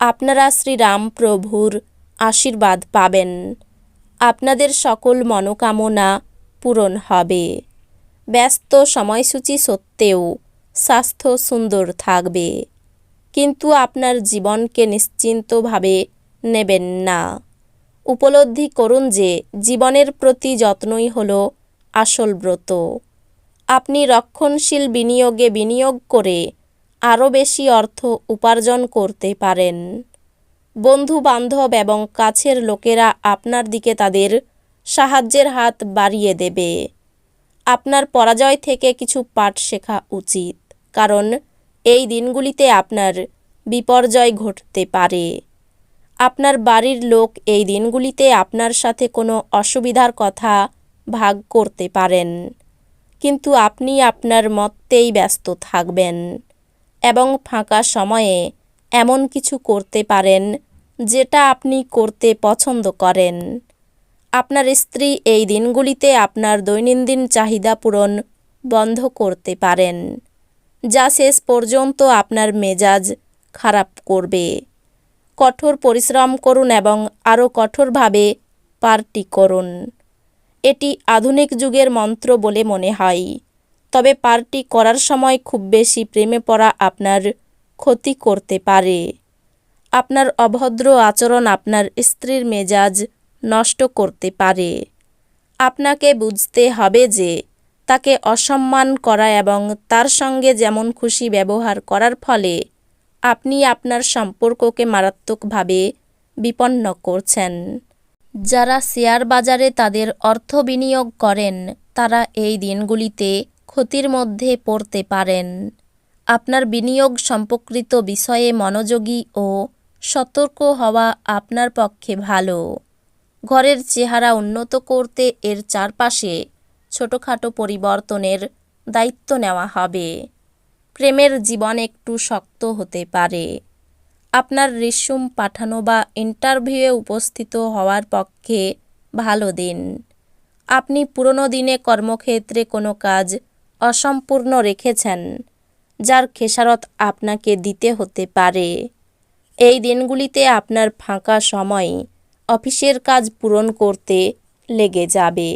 আপনারা শ্রীরামপ্রভুর আশীর্বাদ পাবেন। আপনাদের সকল মনোকামনা পূরণ হবে। ব্যস্ত সময়সূচি সত্ত্বেও স্বাস্থ্য সুন্দর থাকবে। কিন্তু আপনার জীবনকে নিশ্চিন্তভাবে নেবেন না। উপলব্ধি করুন যে জীবনের প্রতি যত্নই হল আসল ব্রত। আপনি রক্ষণশীল বিনিয়োগে বিনিয়োগ করে আরও বেশি অর্থ উপার্জন করতে পারেন। বন্ধু বান্ধব এবং কাছের লোকেরা আপনার দিকে তাদের সাহায্যের হাত বাড়িয়ে দেবে। আপনার পরাজয় থেকে কিছু পাঠ শেখা উচিত, কারণ এই দিনগুলিতে আপনার বিপর্যয় ঘটতে পারে। আপনার বাড়ির লোক এই দিনগুলিতে আপনার সাথে কোনো অসুবিধার কথা ভাগ করতে পারেন, কিন্তু আপনি আপনার মতেই ব্যস্ত থাকবেন। এবং ফাঁকা সময়ে এমন কিছু করতে পারেন যেটা আপনি করতে পছন্দ করেন। আপনার স্ত্রী এই দিনগুলিতে আপনার দৈনন্দিন চাহিদা পূরণ বন্ধ করতে পারেন, যা শেষ পর্যন্ত আপনার মেজাজ খারাপ করবে। কঠোর পরিশ্রম করুন এবং আরও কঠোরভাবে পার্টি করুন। এটি আধুনিক যুগের মন্ত্র বলে মনে হয়। তবে পার্টি করার সময় খুব বেশি প্রেমে পড়া আপনার ক্ষতি করতে পারে। আপনার অভদ্র আচরণ আপনার স্ত্রীর মেজাজ নষ্ট করতে পারে। আপনাকে বুঝতে হবে যে তাকে অসম্মান করা এবং তার সঙ্গে যেমন খুশি ব্যবহার করার ফলে আপনি আপনার সম্পর্ককে মারাত্মকভাবে বিপন্ন করছেন। যারা শেয়ার বাজারে তাদের অর্থ বিনিয়োগ করেন, তারা এই দিনগুলিতে ক্ষতির মধ্যে পড়তে পারেন। আপনার বিনিয়োগ সম্পর্কিত বিষয়ে মনোযোগী ও সতর্ক হওয়া আপনার পক্ষে ভালো। ঘরের চেহারা উন্নত করতে এর চারপাশে ছোটোখাটো পরিবর্তনের দায়িত্ব নেওয়া হবে। প্রেমের জীবন একটু শক্ত হতে পারে। আপনার রিস্যুম পাঠানো বা ইন্টারভিউয়ে উপস্থিত হওয়ার পক্ষে ভালো দিন। আপনি পুরনো দিনে কর্মক্ষেত্রে কোনো কাজ অসম্পূর্ণ রেখেছেন, যার খেসারত আপনাকে দিতে হতে পারে। এই দিনগুলিতে আপনার ফাঁকা সময় অফিসের কাজ পূরণ করতে লেগে যাবে।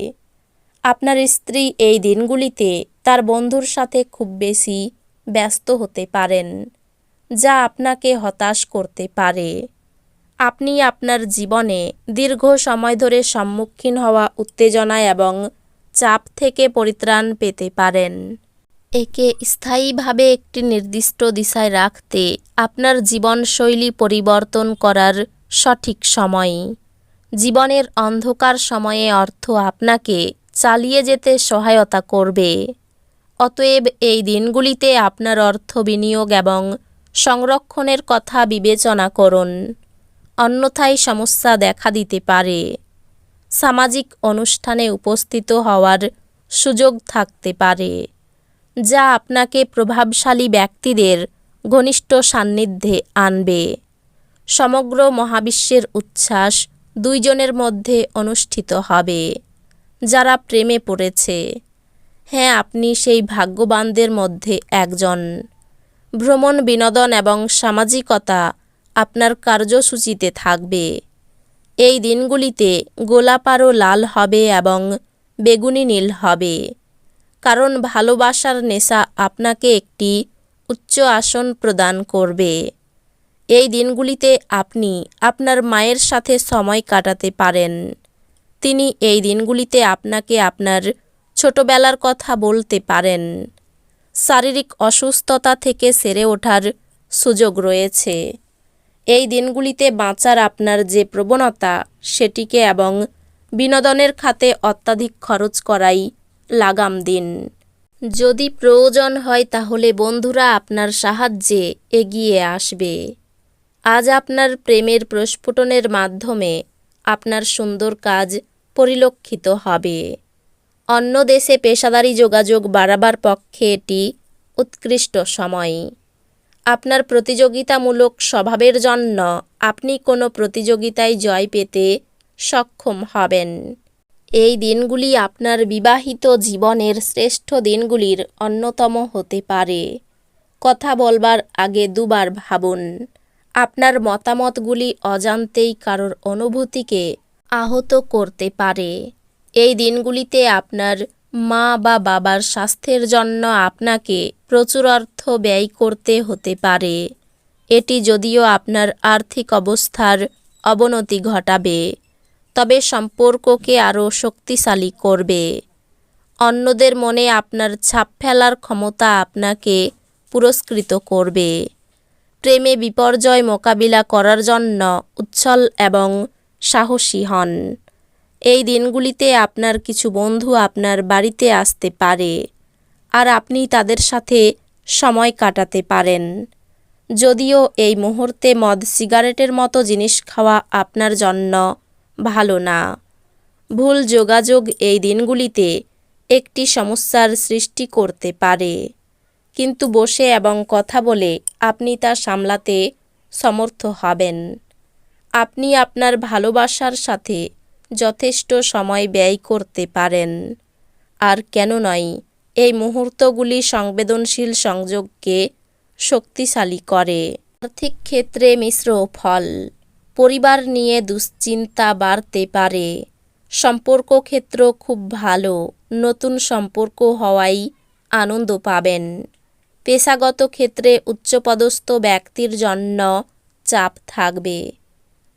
আপনার স্ত্রী এই দিনগুলিতে তার বন্ধুর সাথে খুব বেশি ব্যস্ত হতে পারেন, যা আপনাকে হতাশ করতে পারে। আপনি আপনার জীবনে দীর্ঘ সময় ধরে সম্মুখীন হওয়া উত্তেজনা এবং চাপ থেকে পরিত্রাণ পেতে পারেন। একে স্থায়ীভাবে একটি নির্দিষ্ট দিশায় রাখতে আপনার জীবনশৈলী পরিবর্তন করার সঠিক সময়। জীবনের অন্ধকার সময়ে অর্থ আপনাকে চালিয়ে যেতে সহায়তা করবে। অতএব এই দিনগুলিতে আপনার অর্থ বিনিয়োগ এবং সংরক্ষণের কথা বিবেচনা করুন। অন্যথায় সমস্যা দেখা দিতে পারে। সামাজিক অনুষ্ঠানে উপস্থিত হওয়ার সুযোগ থাকতে পারে, যা আপনাকে প্রভাবশালী ব্যক্তিদের ঘনিষ্ঠ সান্নিধ্যে আনবে। সমগ্র মহাবিশ্বের উচ্ছ্বাস দুইজনের মধ্যে অনুষ্ঠিত হবে, যারা প্রেমে পড়েছে। হ্যাঁ আপনি সেই ভাগ্যবানদের মধ্যে একজন। ভ্রমণ বিনোদন এবং সামাজিকতা আপনার কার্যসূচিতে থাকবে। এই দিনগুলিতে গোলাপ আরও লাল হবে এবং বেগুনি নীল হবে। কারণ ভালোবাসার নেশা আপনাকে একটি উচ্চ আসন প্রদান করবে। এই দিনগুলিতে আপনি আপনার মায়ের সাথে সময় কাটাতে পারেন। তিনি এই দিনগুলিতে আপনাকে আপনার ছোটবেলার কথা বলতে পারেন। শারীরিক অসুস্থতা থেকে সেরে ওঠার সুযোগ রয়েছে। এই দিনগুলিতে বাঁচার আপনার যে প্রবণতা, সেটিকে এবং বিনোদনের খাতে অত্যাধিক খরচ করাই লাগাম দিন। যদি প্রয়োজন হয় তাহলে বন্ধুরা আপনার সাহায্যে এগিয়ে আসবে। আজ আপনার প্রেমের প্রস্ফুটনের মাধ্যমে আপনার সুন্দর কাজ পরিলক্ষিত হবে। অন্য দেশে পেশাদারি যোগাযোগ বাড়াবার পক্ষে এটি উৎকৃষ্ট সময়। আপনার প্রতিযোগিতামূলক স্বভাবের জন্য আপনি কোনো প্রতিযোগিতায় জয় পেতে সক্ষম হবেন। এই দিনগুলি আপনার বিবাহিত জীবনের শ্রেষ্ঠ দিনগুলির অন্যতম হতে পারে। কথা বলবার আগে দুবার ভাবুন, আপনার মতামতগুলি অজান্তেই কারোর অনুভূতিকে আহত করতে পারে। এই দিনগুলিতে আপনার মা বা বাবার স্বাস্থ্যের জন্য আপনাকে প্রচুর অর্থ ব্যয় করতে হতে পারে। এটি যদিও আপনার আর্থিক অবস্থার অবনতি ঘটাবে, তবে সম্পর্ককে আরও শক্তিশালী করবে। অন্যদের মনে আপনার ছাপ ফেলার ক্ষমতা আপনাকে পুরস্কৃত করবে। প্রেমে বিপর্যয় মোকাবিলা করার জন্য উচ্ছল এবং সাহসী হন। এই দিনগুলিতে আপনার কিছু বন্ধু আপনার বাড়িতে আসতে পারে আর আপনি তাদের সাথে সময় কাটাতে পারেন। যদিও এই মুহূর্তে মদ সিগারেটের মতো জিনিস খাওয়া আপনার জন্য ভালো না। ভুল যোগাযোগ এই দিনগুলিতে একটি সমস্যার সৃষ্টি করতে পারে। কিন্তু বসে এবং কথা বলে আপনি তা সামলাতে সমর্থ হবেন। আপনি আপনার ভালোবাসার সাথে যথেষ্ট সময় ব্যয় করতে পারেন। আর কেন নয়, এই মুহূর্তগুলি সংবেদনশীল সংযোগকে শক্তিশালী করে। আর্থিক ক্ষেত্রে মিশ্র ফল, পরিবার নিয়ে দুশ্চিন্তা বাড়তে পারে। সম্পর্ক ক্ষেত্র খুব ভালো, নতুন সম্পর্ক হওয়াই আনন্দ পাবেন। পেশাগত ক্ষেত্রে উচ্চপদস্থ ব্যক্তির জন্য চাপ থাকবে।